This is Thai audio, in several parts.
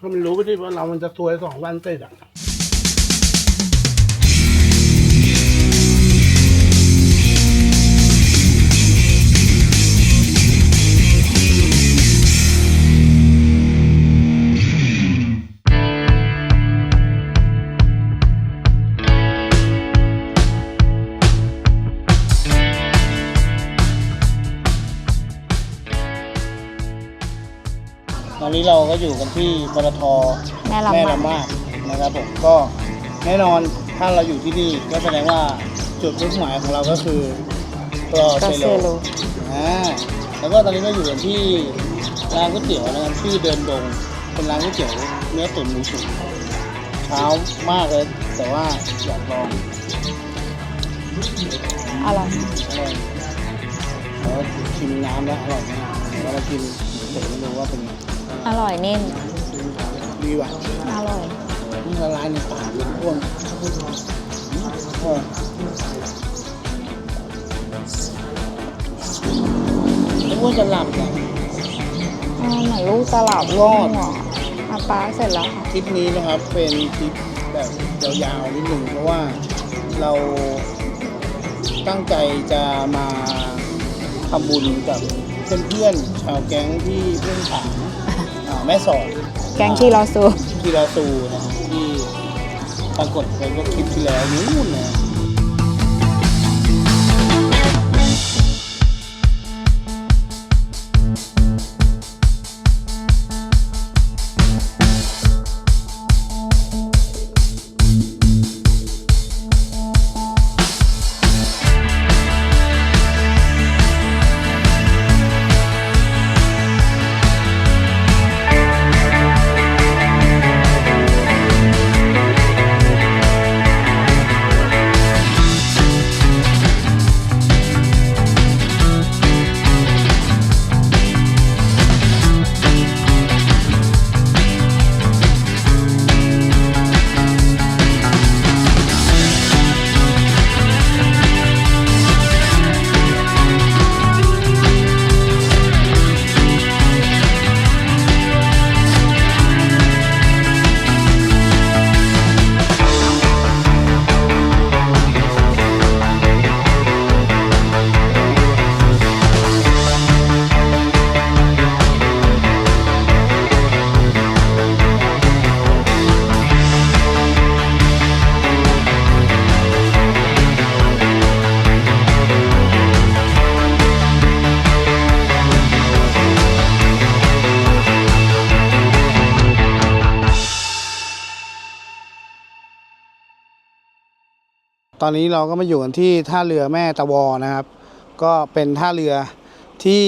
ก็มันรู้ไปที่ว่าเรามันจะซวยสองวันติดอะ อนนี้เราก็อยู่กันที่ปตทแม่ลำแม่บากละมาดนะครับผมก็แน่นอนถ้าเราอยู่ที่นี่ก็แสดงว่าจุดมุ่งหมายของเราก็คือกรอก็เซเซโลโล อ่าแล้วก็ตอนนี้ก็อยู่กันที่ร้านก๋วยเตี๋ยวนะครับชื่อเดินดง เป็นร้านก๋วยเตี๋ยวเนื้อตุ๋นหมูตุ๋นเช้ามากเลย แต่ว่าอยากลองอร่อย อร่อยแล้วชิมน้ำแล้วอร่อยมากแล้วเรากินหมูตุ๋นดูว่าเป็นไง อร่อยนิ่มดีว่ะอร่อยนี่ละลายในปากเลยอ้วนเออไม่อ้วนจะหลับเนี่ยอืมเหมือนลูกตลับรอดหัวอาปลาเสร็จแล้วค่ะทริปนี้นะครับเป็นทริปแบบยาวๆนิดหนึ่งเพราะว่าเราตั้งใจจะมาทำบุญกับเพื่อนๆชาวแก๊งที่เพื่อนถามอ่า แม่สอดแกงที่เราซูที่เราตูนะครับที่ปรากฏไปเมื่อคลิปที่แล้วนู้นนะ อนนี้เราก็มาอยู่กันที่ท่าเรือแม่ตะวอนะครับ ก็เป็นท่าเรือที่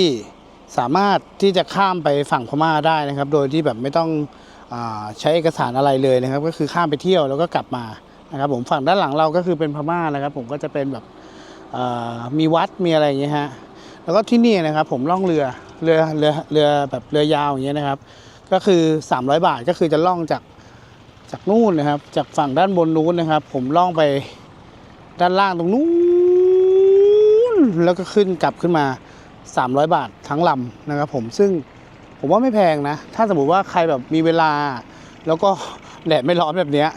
สามารถที่จะข้ามไปฝั่งพม่าได้นะครับ โดยที่แบบไม่ต้องอใช้เอกสารอะไรเลยนะครับ ก็คือข้ามไปเที่ยวแล้วก็กลับมานะครับผมฝั่งด้านหลังเราก็คือเป็นพม่านะครับ ผมก็จะเป็นแบบมีวัดมีอะไรอย่างเงี้ยฮะแล้วก็ที่นี่นะครับ ผมล่องเรือเรือเรือเรือแบบเรือยาวอย่างเงี้ยนะครับ ก็คือ 300 บาทก็คือจะล่องจากจากนู่นนะครับ จากฝั่งด้านบนนู้นนะครับ ผมล่องไป ด้านล่างตรงนู้นแล้วก็ขึ้นกลับขึ้นมา 300 บาททั้งลำนะครับผมซึ่งผมว่าไม่แพงนะ ถ้าสมมติว่าใครแบบมีเวลา แล้วก็แดดไม่ร้อนแบบเนี้ย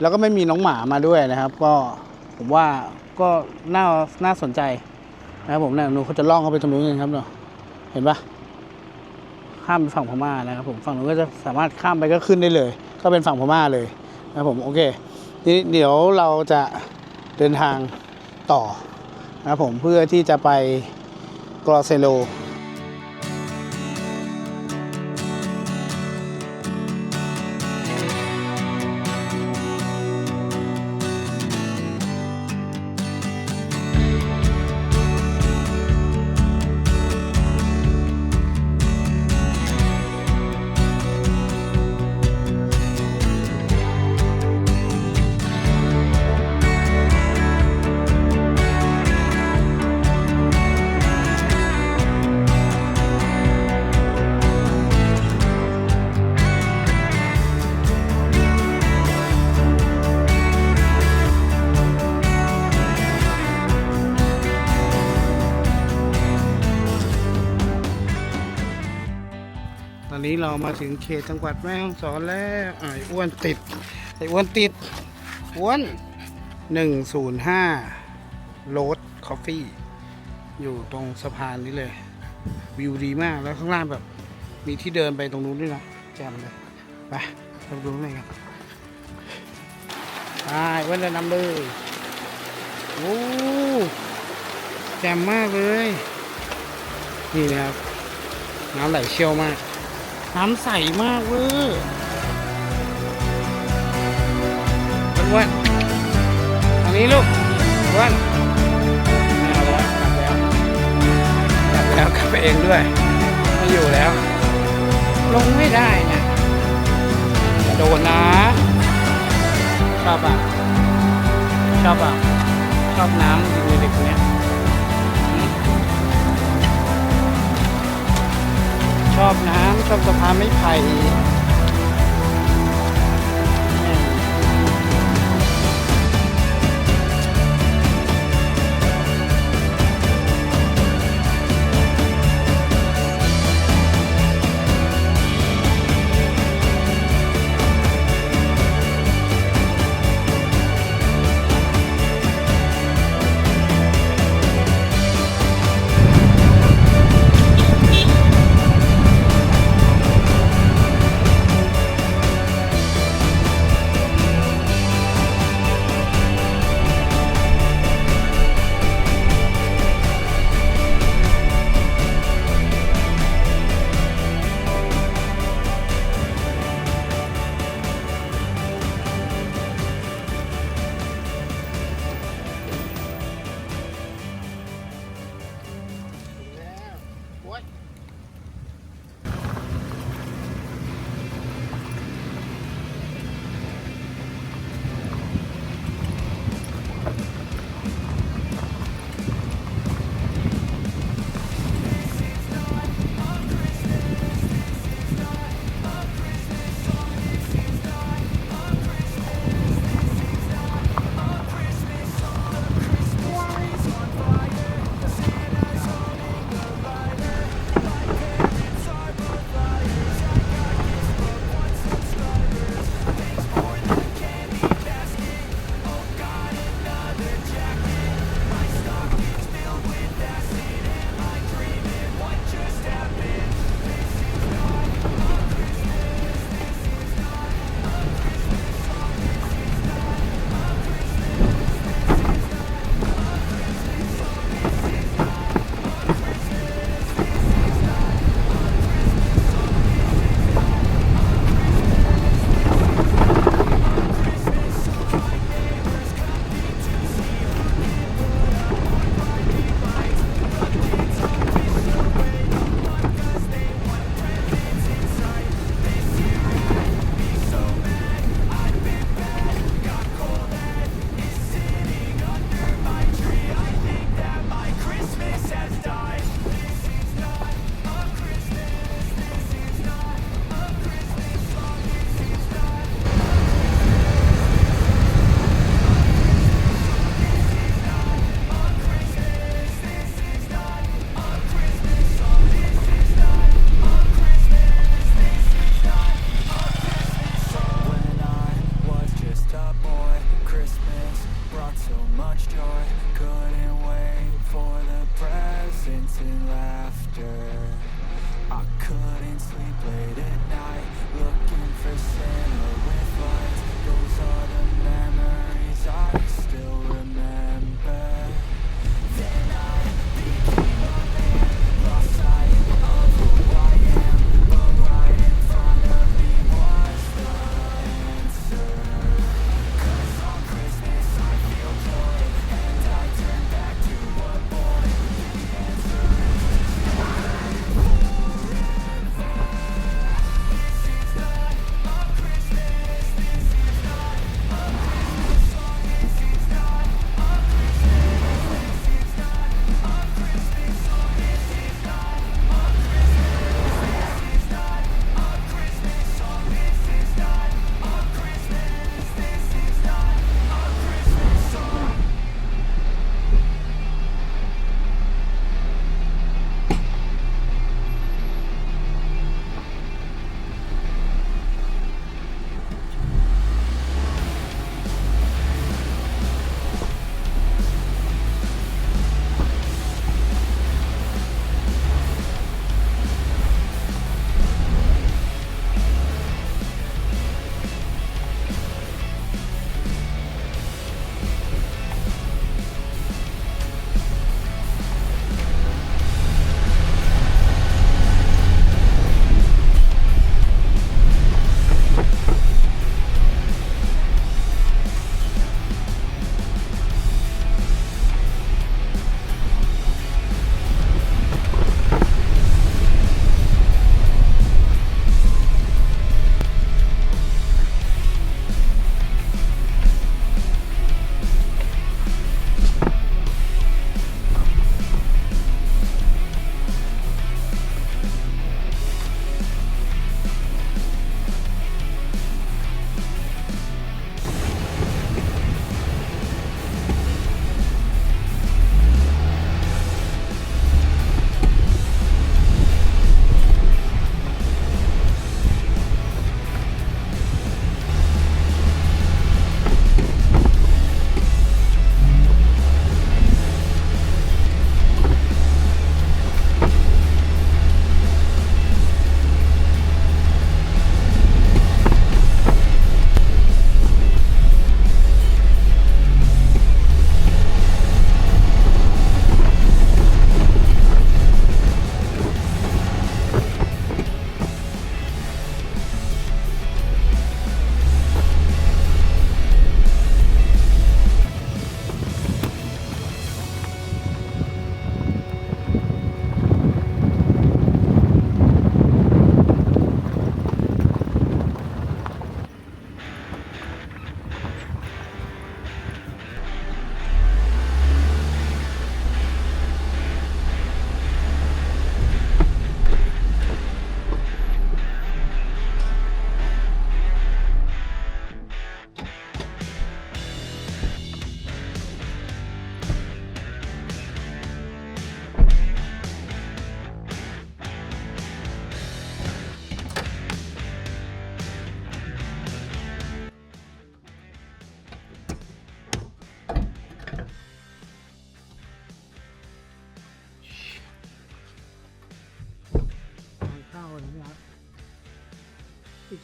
แล้วก็ไม่มีน้องหมามาด้วยนะครับ ก็ผมว่าก็น่าน่าสนใจนะครับผมเนี่ยหนูเขาจะล่องเข้าไปตรงนู้นกันครับเนาะเห็นปะข้ามไปฝั่งพม่านะครับผมฝั่งนู้นก็จะสามารถข้ามไปก็ขึ้นได้เลย ก็เป็นฝั่งพม่าเลยนะครับผมโอเคนี้เดี๋ยวเราจะ เดินทางต่อนะครับผมเพื่อที่จะไปกรอเซโล มาถึงเขตจังหวัดแม่ฮ่องสอนแล้วอ่าไอ้อ้วนติดไอ้อ้วนติดอ้วนหนึ่งศูนย์ห้าโรดคอฟฟี่อยู่ตรงสะพานนี้เลย วิวดีมากแล้วข้างล่างแบบ มีที่เดินไปตรงนู้นด้วยนะแจ่มเลยไปเราดูข้างในกันไปอ้วนเดินนำเลยโอ้แจ่มมากเลย นี่นะครับ น้ำไหลเชี่ยวมาก น้ำใสมากเว้ยอ้วนๆทางนี้ลูกอ้วนไม่เอาแล้วกลับแล้วกลับแล้วกลับไปเองด้วย ไม่อยู่แล้ว ลงไม่ได้นะอย่าโดนนะ ชอบอะ ชอบอะ ชอบน้ำอยู่ในเด็กคนเนี้ ชอบน้ำชอบสะพานไม้ไผ่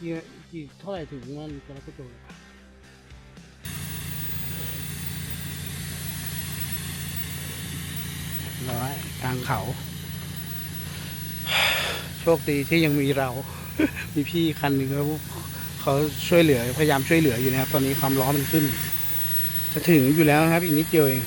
กี่กี่เท่าไหร่ถึงมันกระโจนร้อยกลางเขา โชคดีที่ยังมีเรา มีพี่คันหนึ่งเขาเขาช่วยเหลือ พยายามช่วยเหลืออยู่นะครับ ตอนนี้ความร้อนมันขึ้น จะถึงอยู่แล้วนะครับ อีกนิดเดียวเอง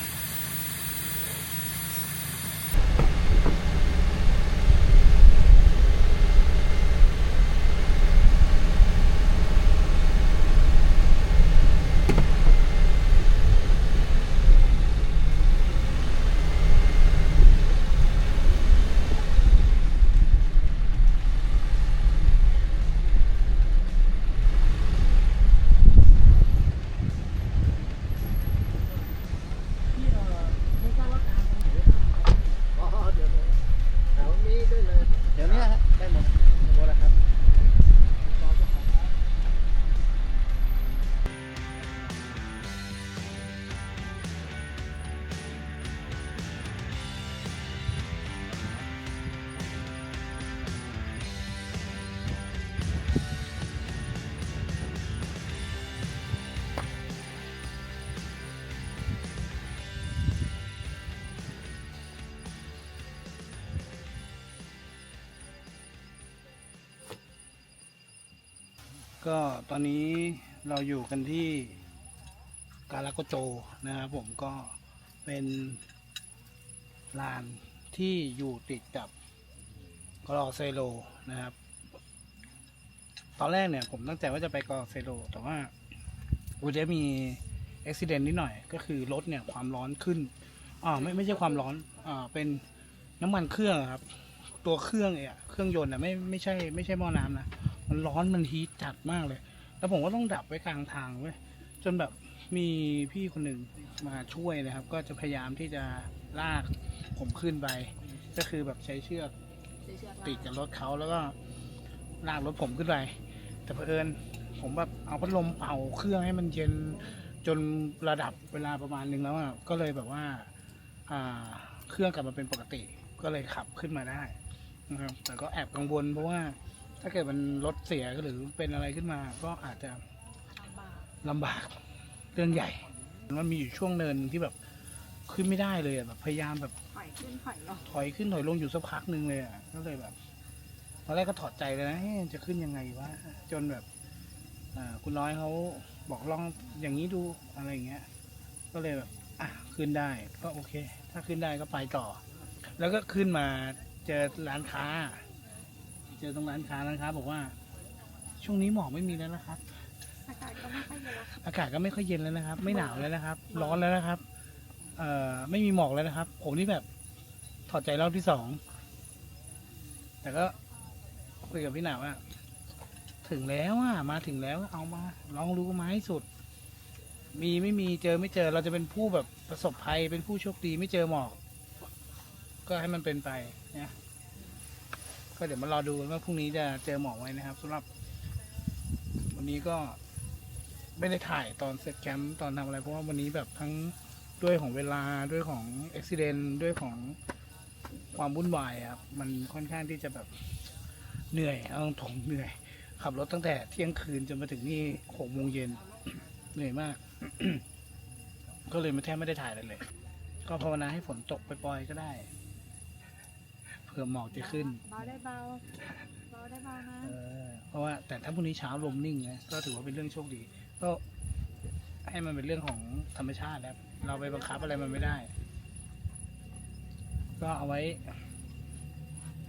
ก็ตอนนี้เราอยู่กันที่กาลาโกโจนะครับผมก็เป็นลานที่อยู่ติดกับกรอเซโลนะครับ ตอนแรกเนี่ยผมตั้งใจว่าจะไปกรอเซโล แต่ว่าอุจะมีอุบิเหตุนิดหน่อย ก็คือรถเนี่ยความร้อนขึ้นอ่าไม่ไม่ใช่ความร้อนอ่าเป็นน้ำมันเครื่องครับ ตัวเครื่องเนี่ยเครื่องยนต์อะไม่ไม่ใช่ไม่ใช่หม้อน้ำนะ มันร้อนมันฮีทจัดมากเลย แล้วผมก็ต้องดับไว้กลางทางเว้ยจนแบบมีพี่คนหนึ่งมาช่วยนะครับ ก็จะพยายามที่จะลากผมขึ้นไป ก็คือแบบใช้เชือกติดกับรถเขาแล้วก็ลากรถผมขึ้นไปแต่เผอิญผมแบบเอาพัดลมเป่าเครื่องให้มันเย็นจนระดับเวลาประมาณหนึงแล้วอะก็เลยแบบว่าอ่าเครื่องกลับมาเป็นปกติ ก็เลยขับขึ้นมาได้นะครับแต่ก็แอบกังวลเพราะว่า ถ้าเกิดมันรถเสียหรือเป็นอะไรขึ้นมา ก็อาจจะลำบากเรื่องใหญ่ มันมีอยู่ช่วงเนินที่แบบขึ้นไม่ได้เลยอะแบบพยายามแบบถอยขึ้นถอยลงถอยขึ้นถอยลงอยู่สักพักหนึ่งเลยอะก็เลยแบบตอนแรกก็ถอดใจเลยนะเฮ้ยจะขึ้นยังไงวะจนแบบอ่าคุณน้อยเขาบอกลองอย่างนี้ดูอะไรอย่างเงี้ย ก็เลยแบบอะขึ้นได้ก็โอเค ถ้าขึ้นได้ก็ไปต่อ แล้วก็ขึ้นมาเจอร้านค้า เจอตรงร้านค้าร้านค้าบอกว่า ช่วงนี้หมอกไม่มีแล้วนะครับ อากาศก็ไม่ค่อยเย็นแล้วค่ะอากาศก็ไม่ค่อยเย็นแล้วนะครับ ไม่หนาวแล้วนะครับ ร้อนแล้วนะครับ เอ่อไม่มีหมอกแล้วนะครับ ผมนี่แบบถอดใจรอบที่สอง แต่ก็คุยกับพี่หนาวว่าถึงแล้วอะมาถึงแล้วเอามา ลองดูมาให้สุด มีไม่มีเจอไม่เจอเราจะเป็นผู้แบบประสบภัยเป็นผู้โชคดีไม่เจอหมอก ก็ให้มันเป็นไปนะ ก็เดี๋ยวมารอดูว่าพรุ่งนี้จะเจอหมอกไหมนะครับสำหรับ วันนี้ก็ไม่ได้ถ่ายตอนเซตแคมป์ตอนทำอะไรเพราะว่าวันนี้แบบทั้งด้วยของเวลาด้วยของอุบิเหตุด้วยของความวุ่นวายครับมันค่อนข้างที่จะแบบเหนื่อยเอาตรงเหนื่อย ขับรถตั้งแต่เที่ยงคืนจนมาถึงนี่หกโมงเย็นเหนื่อยมาก ก็เลยไม่แทบไม่ได้ถ่ายเลยก็ภาวนาให้ฝนตกปล่อยๆก็ได้ ผื่อหมอกจะขึ้น เบาได้เบาเบาได้เบานะเออ เพราะว่าแต่ถ้าพรุ่งนี้เช้าลมนิ่งนะก็ถือว่าเป็นเรื่องโชคดี ก็ให้มันเป็นเรื่องของธรรมชาตินะครับ เราไปบังคับอะไรมันไม่ได้ ก็เอาไว้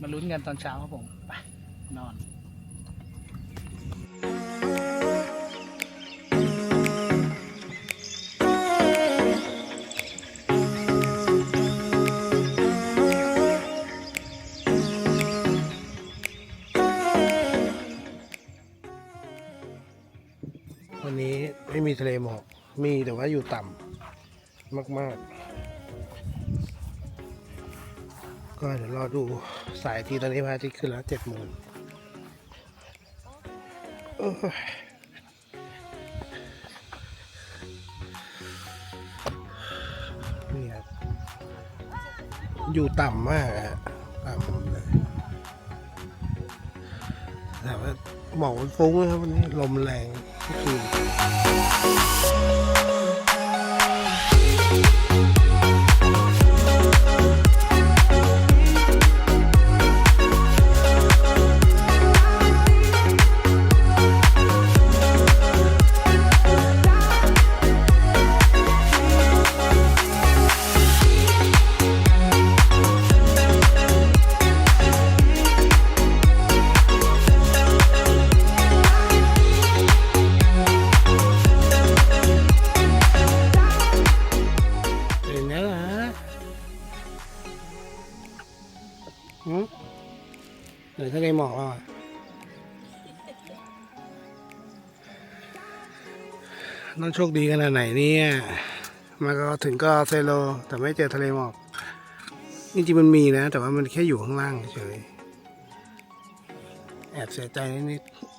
มาลุ้นกันตอนเช้าครับผม ไป นอนวัน ทะเลหมอกมีแต่ว่าอยู่ต่ำมาก ๆ ก็เดี๋ยวรอดูสายทีตอนนี้พระอาทิตย์ขึ้นแล้วเจ็ดโมงอยนี่ครับอยู่ต่ำมากอะต่ำเลยแต่ว่าหมอกมันฟุ้งนะครับวันนี้ลมแรง ทุก ชคดีขนาดไหนเนี่ยมาก็ถึงก็เซโล แต่ไม่เจอทะเลหมอกจริงๆมันมีนะ แต่ว่ามันแค่อยู่ข้างล่างเฉยแอบเสียใจนิดๆ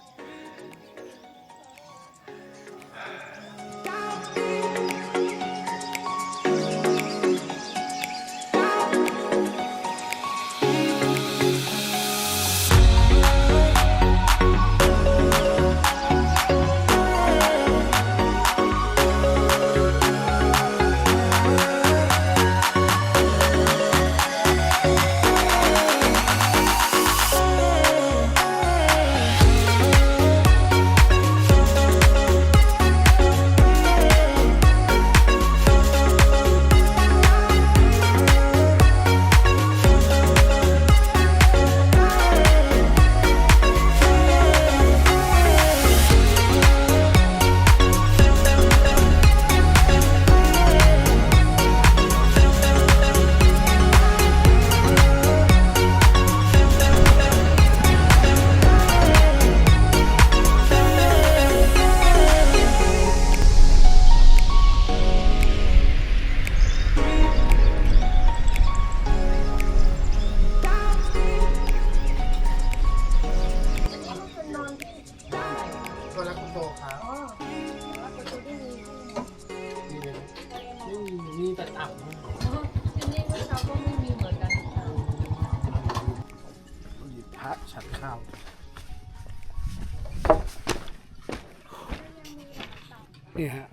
นี่ฮะ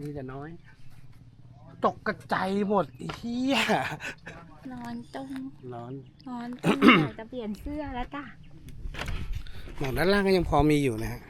นี่จะน้อย ตกกระจายหมดไอ้เฮียนอนตรงร้อน นอนตรงอยากจะเปลี่ยนเสื้อแล้วจ้ะ หมอกด้านล่างก็ยังพอมีอยู่นะฮะ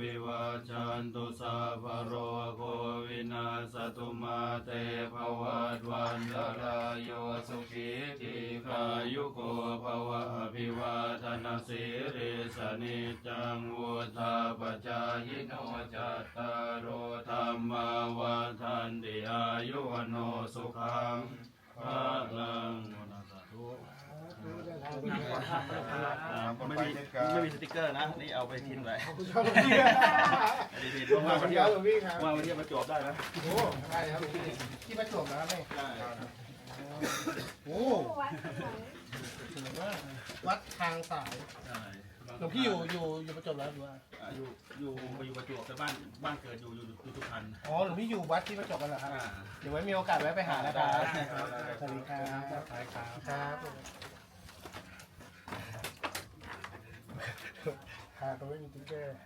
วิวัจจันตุสัพโรโควินาสตุมาเตภวัตวันตรายโยสุขีทีขายุโกภวะภิวาทนาสิริสนิจังวุธาปจายโนจัตตารโอธรรมาวันทันติอายุวันโนสุขังภาลัง ไม่มีไม่มีสติกเกอร์นะ นี่เอาไปทิ้งไว้ดีดีๆมาว่างควันนเดีเดียยววหลวงพี่ครับว่างวันเดียวมาจวบได้นะโอ้ได้ครับหลวงพี่ที่ประจวบนะครับเนี่ยได้โอ้วัดทางสายได้หลวงพี่อยู่อยู่อยู่ประจวบแล้วหรือว่าอ่าอยู่อยู่มาอยู่ประจวบแต่บ้านบ้านเกิดอยู่อยู่อยู่สุพรรณอ๋อหลวงพี่อยู่วัดที่ประจวบกันเหรอครับอ่า เดี๋ยวไว้มีโอกาสแวะไปหานะครับได้ครับ สวัสดีครับครับครับ ก็ไม่มีติ๊กเกอร์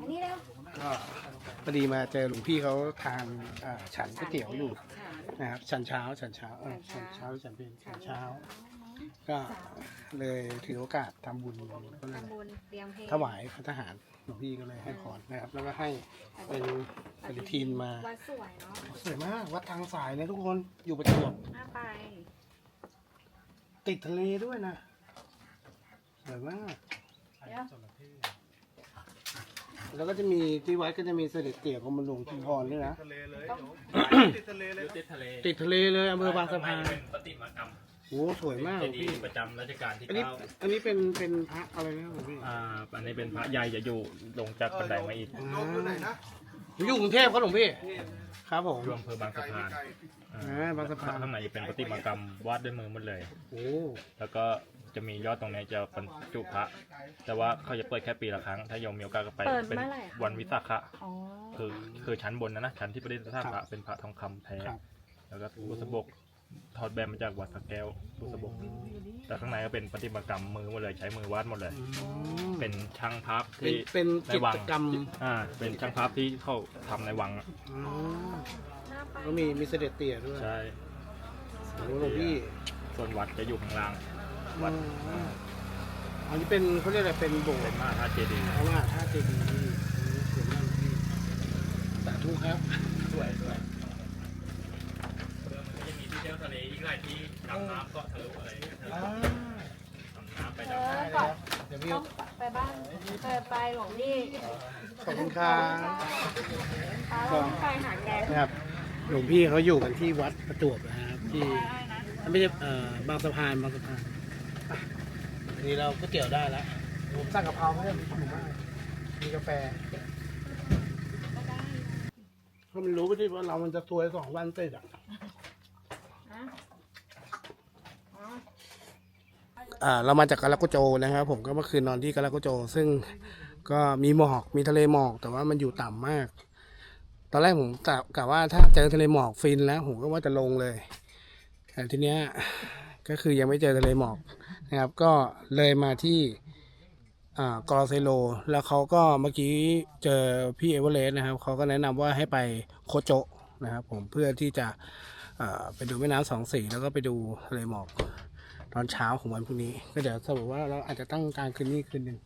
อันนี้เร็วก็พอดีมาเจอหลวงพี่เขาทานอ่าฉันก๋วยเตี๋ยวอยู่นะครับฉันเช้าฉันเช้าเออฉันเช้าฉันเป็นฉันเช้า ก็เลยถือโอกาสทำบุญก็เลย ทำบุญเตรียมเพลงถวายพระทหารหลวงพี่ก็เลยให้พรนะครับ แล้วก็ให้เป็นปฏิทินมาวัดสวยเนาะสวยมากวัดทางสายนะทุกคนอยู่ประจวบน่าไป ติดทะเลด้วยนะ สวยมากเดี๋ยว แล้วก็จะมีที่วัดก็จะมีเสด็จเตี่ยกรมหลวงชุมพรด้วยนะติดทะเลติดทะเลเลยอำเภอบางสะพานเป็นปฏิมากรรมโอ้สวยมากเจหลวงดีพี่ ย์ประจำรัชกาลที่อันนี้ เก้าอันนี้เป็นเป็นพระอะไรนะหลวงพี่อ่าอันนี้เป็นพระใหญ่จะอยู่ลงจากบันไดมาอีกอ่าผมอยู่กรุงเทพครับหลวงพี่ ครับผมรวมอำเภอบางสะพานอ่าอ่าบางสะพาน ข้างในเป็นประติมากรรมวาดด้วยมือหมดเลย โอ้ แล้วก็ จะมียอดตรงนี้จะบรรจุพระ แต่ว่าเขาจะเปิดแค่ปีละครั้ง ถ้าโยมมีโอกาสก็ไปเปิดเป็นเมื่อไหร่อะวันวิสาขะ อ๋อ คือคือชั้นบนนะนะชั้นที่ประดิษฐานพระเป็นพระทองคำแท้ ครับ แล้วก็บุษบกถอดแบบมาจากวัดพระแก้วบุษบก แต่ข้างในก็เป็นประติมากรรมมือหมดเลยใช้มือวาดหมดเลยอืมเป็นช่างพับเป็นที่เป็นในกิวังจกรรมอ่าเป็นช่างพับที่เขาทำในวังอะอ๋อน่าไปแล้วมีมีเสด็จเตี่ยด้วยใช่ โอ้หลวงพี่ส่วนวัดจะอยู่ข้างล่าง วัดอันนี้เป็นเขาเรียกอะไรเป็นโบสเป็ถ์นมหาธาตุเจดีย์เพราะว่าถ้าเจดีย์นี่สวยมากหลวงพี่สาธุครับสวยสวยมันจะมีที่เที่ยวทะเลอีกหลายที่ดำน้ำเกาะทะลุอะไรอย่างเงี้ยอ่าดำน้ำไปเอดำอน้ก่อนเดี๋ยวพี่ต้องไปบ้านไปไปหลวงพี่ขอบคุณครับป้าเราต้องไปหาแกนะครับหลวงพี่เขาอยู่กันที่วัดประจวบนะครับที่ไม่ใช่เอ่อบางสะพานบางสะพานอะอั นนี้เราก็เตี๋ยวได้แล้วผมสั่งกะเพราเพิ่มถูกมากมีกาแฟก็มันรู้ไปที่ว่าเรามันจะซวยสองวันติดอะนะอ๋ออ่าเรามาจากกาลาโกโจนะครับ ผมก็เมื่อคืนนอนที่กาลาโกโจ ซึ่งก็มีหมอกมีทะเลหมอก แต่ว่ามันอยู่ต่ำมาก ตอนแรกผมกะกะว่าถ้าเจอทะเลหมอกฟินแล้ว ผมก็ว่าจะลงเลยแต่ทีเนี้ย ก็คือยังไม่เจอทะเลหมอกนะครับ ก็เลยมาที่กรอเซโล แล้วเขาก็เมื่อกี้เจอพี่เอเวอเรสต์นะครับเขาก็แนะนำว่าให้ไปโคโจนะครับผมเพื่อที่จะไปดูแม่น้ำสองสีแล้วก็ไปดูทะเลหมอกตอนเช้าของวันพรุ่งนี้ ก็เดี๋ยวสรุปว่าเราอาจจะตั้งกลารคืนนี้คืนหนึ่ง